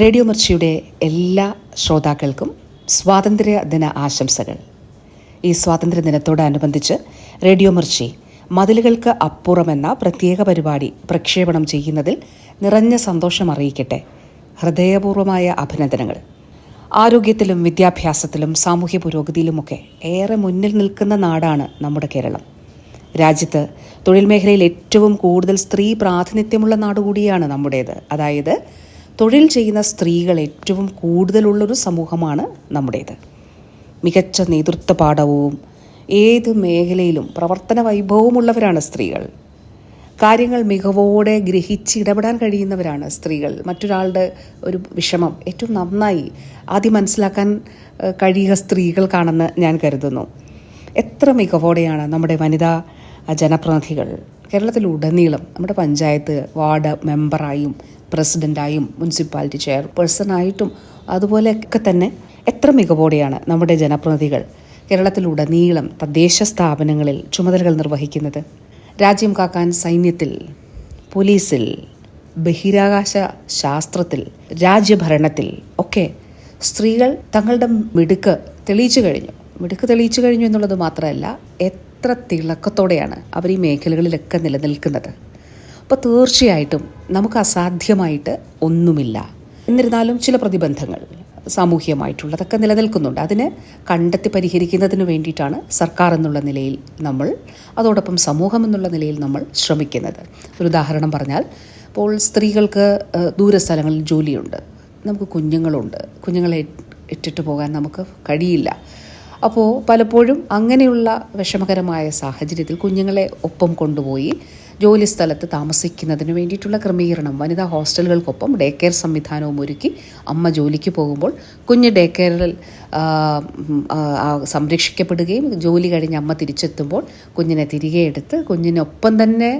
Radio മിർച്ചിയുടെ എല്ലാ ശ്രോതാക്കൾക്കും സ്വാതന്ത്ര്യ ദിന ആശംസകൾ. ഈ സ്വാതന്ത്ര്യ ദിനത്തോടനുബന്ധിച്ച് റേഡിയോ മിർച്ചി മതിലുകൾക്ക് അപ്പുറമെന്ന പ്രത്യേക പരിപാടി പ്രക്ഷേപണം ചെയ്യുന്നതിൽ നിറഞ്ഞ സന്തോഷം അറിയിക്കട്ടെ. ഹൃദയപൂർവമായ അഭിനന്ദനങ്ങൾ. ആരോഗ്യത്തിലും വിദ്യാഭ്യാസത്തിലും സാമൂഹ്യ പുരോഗതിയിലുമൊക്കെ ഏറെ മുന്നിൽ നിൽക്കുന്ന നാടാണ് നമ്മുടെ കേരളം. രാജ്യത്ത് തൊഴിൽ മേഖലയിൽ ഏറ്റവും കൂടുതൽ സ്ത്രീ പ്രാതിനിധ്യമുള്ള നാടുകൂടിയാണ് നമ്മുടേത്. അതായത് തൊഴിൽ ചെയ്യുന്ന സ്ത്രീകൾ ഏറ്റവും കൂടുതലുള്ളൊരു സമൂഹമാണ് നമ്മുടേത്. മികച്ച നേതൃത്വ പാഠവും ഏത് മേഖലയിലും പ്രവർത്തന വൈഭവമുള്ളവരാണ് സ്ത്രീകൾ. കാര്യങ്ങൾ മികവോടെ ഗ്രഹിച്ച് ഇടപെടാൻ കഴിയുന്നവരാണ് സ്ത്രീകൾ. മറ്റൊരാളുടെ ഒരു വിഷമം ഏറ്റവും നന്നായി ആദ്യം മനസ്സിലാക്കാൻ കഴിയുക സ്ത്രീകൾക്കാണെന്ന് ഞാൻ കരുതുന്നു. എത്ര മികവോടെയാണ് നമ്മുടെ വനിതാ ജനപ്രതിനിധികൾ. കേരളത്തിലുടനീളം നമ്മുടെ പഞ്ചായത്ത് വാർഡ് മെമ്പറായും പ്രസിഡന്റായും മുനിസിപ്പാലിറ്റി ചെയർപേഴ്സണായിട്ടും അതുപോലെയൊക്കെ തന്നെ എത്ര മികവോടെയാണ് നമ്മുടെ ജനപ്രതിനിധികൾ കേരളത്തിലുടനീളം തദ്ദേശ സ്ഥാപനങ്ങളിൽ ചുമതലകൾ നിർവഹിക്കുന്നത്. രാജ്യം കാക്കാൻ സൈന്യത്തിൽ പോലീസിൽ ബഹിരാകാശ ശാസ്ത്രത്തിൽ രാജ്യഭരണത്തിൽ ഒക്കെ സ്ത്രീകൾ തങ്ങളുടെ മിടുക്ക് തെളിയിച്ചു കഴിഞ്ഞു. മിടുക്ക് തെളിയിച്ചു കഴിഞ്ഞു എന്നുള്ളത് മാത്രമല്ല എത്ര തിളക്കത്തോടെയാണ് അവർ ഈ മേഖലകളിലൊക്കെ നിലനിൽക്കുന്നത്. അപ്പോൾ തീർച്ചയായിട്ടും നമുക്ക് അസാധ്യമായിട്ട് ഒന്നുമില്ല. എന്നിരുന്നാലും ചില പ്രതിബന്ധങ്ങൾ സാമൂഹ്യമായിട്ടുള്ളതൊക്കെ നിലനിൽക്കുന്നുണ്ട്. അതിന് കണ്ടെത്തി പരിഹരിക്കുന്നതിന് വേണ്ടിയിട്ടാണ് സർക്കാർ എന്നുള്ള നിലയിൽ നമ്മൾ അതോടൊപ്പം സമൂഹം എന്നുള്ള നിലയിൽ നമ്മൾ ശ്രമിക്കുന്നത്. ഒരു ഉദാഹരണം പറഞ്ഞാൽ ഇപ്പോൾ സ്ത്രീകൾക്ക് ദൂരസ്ഥലങ്ങളിൽ ജോലിയുണ്ട്. നമുക്ക് കുഞ്ഞുങ്ങളുണ്ട്. കുഞ്ഞുങ്ങളെ ഇട്ടിട്ട് പോകാൻ നമുക്ക് കഴിയില്ല. അപ്പോൾ പലപ്പോഴും അങ്ങനെയുള്ള വിഷമകരമായ സാഹചര്യത്തിൽ കുഞ്ഞുങ്ങളെ ഒപ്പം കൊണ്ടുപോയി ജോലി സ്ഥലത്ത് താമസിക്കുന്നതിന് വേണ്ടിയിട്ടുള്ള ക്രമീകരണം. വനിതാ ഹോസ്റ്റലുകൾക്കൊപ്പം ഡേ കെയർ സംവിധാനവും ഒരുക്കി അമ്മ ജോലിക്ക് പോകുമ്പോൾ കുഞ്ഞ് ഡേ കെയറിൽ സംരക്ഷിക്കപ്പെടുകയും ജോലി കഴിഞ്ഞ് അമ്മ തിരിച്ചെത്തുമ്പോൾ കുഞ്ഞിനെ തിരികെ എടുത്ത് കുഞ്ഞിനൊപ്പം തന്നെ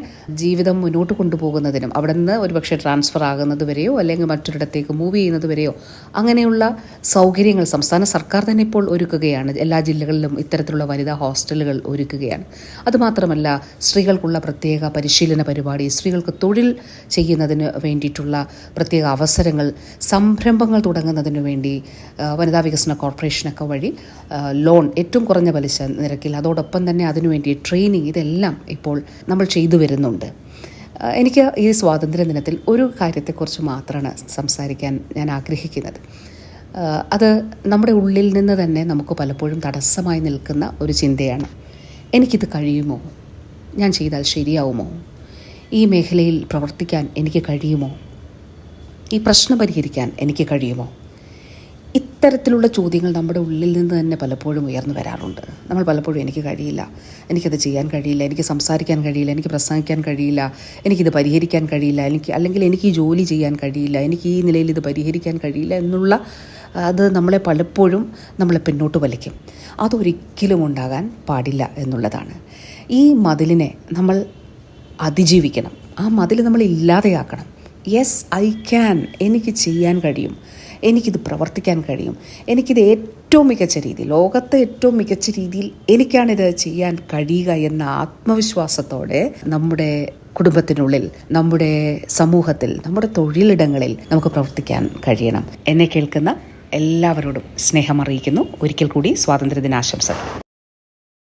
ജീവിതം മുന്നോട്ട് കൊണ്ടുപോകുന്നതിനും അവിടെ നിന്ന് ഒരുപക്ഷെ ട്രാൻസ്ഫർ ആകുന്നത് വരെയോ അല്ലെങ്കിൽ മറ്റൊരിടത്തേക്ക് മൂവ് ചെയ്യുന്നത് വരെയോ അങ്ങനെയുള്ള സൗകര്യങ്ങൾ സംസ്ഥാന സർക്കാർ തന്നെ ഇപ്പോൾ ഒരുക്കുകയാണ്. എല്ലാ ജില്ലകളിലും ഇത്തരത്തിലുള്ള വനിതാ ഹോസ്റ്റലുകൾ ഒരുക്കുകയാണ്. അതുമാത്രമല്ല സ്ത്രീകൾക്കുള്ള പ്രത്യേക പരിശീലന പരിപാടി സ്ത്രീകൾക്ക് തൊഴിൽ ചെയ്യുന്നതിന് വേണ്ടിയിട്ടുള്ള പ്രത്യേക അവസരങ്ങൾ സംരംഭങ്ങൾ തുടങ്ങുന്നതിനു വേണ്ടി വനിതാ വികസന കോർപ്പറേഷനൊക്കെ വഴി ലോൺ ഏറ്റവും കുറഞ്ഞ പലിശ നിരക്കിൽ അതോടൊപ്പം തന്നെ അതിനുവേണ്ടി ട്രെയിനിങ് ഇതെല്ലാം ഇപ്പോൾ നമ്മൾ ചെയ്തു വരുന്നുണ്ട്. എനിക്ക് ഈ സ്വാതന്ത്ര്യ ദിനത്തിൽ ഒരു കാര്യത്തെക്കുറിച്ച് മാത്രമാണ് സംസാരിക്കാൻ ഞാൻ ആഗ്രഹിക്കുന്നത്. അത് നമ്മുടെ ഉള്ളിൽ നിന്ന് തന്നെ നമുക്ക് പലപ്പോഴും തടസ്സമായി നിൽക്കുന്ന ഒരു ചിന്തയാണ്. എനിക്കിത് കഴിയുമോ? ഞാൻ ചെയ്താൽ ശരിയാവുമോ? ഈ മേഖലയിൽ പ്രവർത്തിക്കാൻ എനിക്ക് കഴിയുമോ? ഈ പ്രശ്നം പരിഹരിക്കാൻ എനിക്ക് കഴിയുമോ? ഇത്തരത്തിലുള്ള ചോദ്യങ്ങൾ നമ്മുടെ ഉള്ളിൽ നിന്ന് തന്നെ പലപ്പോഴും ഉയർന്നു വരാറുണ്ട്. നമ്മൾ പലപ്പോഴും എനിക്ക് കഴിയില്ല. എനിക്കത് ചെയ്യാൻ കഴിയില്ല. എനിക്ക് സംസാരിക്കാൻ കഴിയില്ല. എനിക്ക് പ്രസംഗിക്കാൻ കഴിയില്ല. എനിക്കിത് പരിഹരിക്കാൻ കഴിയില്ല. എനിക്ക് അല്ലെങ്കിൽ എനിക്ക് ഈ ജോലി ചെയ്യാൻ കഴിയില്ല. എനിക്ക് ഈ നിലയിൽ ഇത് പരിഹരിക്കാൻ കഴിയില്ല എന്നുള്ള അത് നമ്മളെ പലപ്പോഴും നമ്മളെ പിന്നോട്ട് വലിക്കും. അതൊരിക്കലും ഉണ്ടാകാൻ പാടില്ല എന്നുള്ളതാണ്. ഈ മതിലിനെ നമ്മൾ അതിജീവിക്കണം. ആ മതിൽ നമ്മൾ ഇല്ലാതെയാക്കണം. യെസ് ഐ ക്യാൻ എനിക്ക് ചെയ്യാൻ കഴിയും. എനിക്കിത് പ്രവർത്തിക്കാൻ കഴിയും. എനിക്കിത് ഏറ്റവും മികച്ച രീതിയിൽ ലോകത്തെ ഏറ്റവും മികച്ച രീതിയിൽ എനിക്കാണിത് ചെയ്യാൻ കഴിയുക എന്ന ആത്മവിശ്വാസത്തോടെ നമ്മുടെ കുടുംബത്തിനുള്ളിൽ നമ്മുടെ സമൂഹത്തിൽ നമ്മുടെ തൊഴിലിടങ്ങളിൽ നമുക്ക് പ്രവർത്തിക്കാൻ കഴിയണം. എന്നെ കേൾക്കുന്ന എല്ലാവരോടും സ്നേഹം അറിയിക്കുന്നു. ഒരിക്കൽ കൂടി സ്വാതന്ത്ര്യദിനാശംസകൾ.